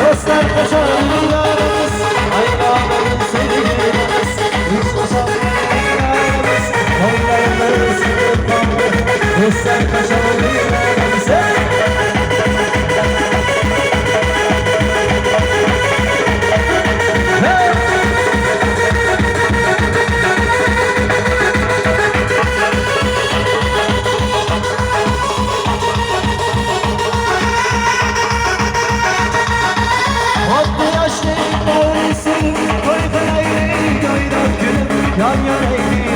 Dostlar koşarlarız Aynalarım sevgilimiz Hiç koşarlarız Kollarlarız Dostlar koşarlarız on your knees.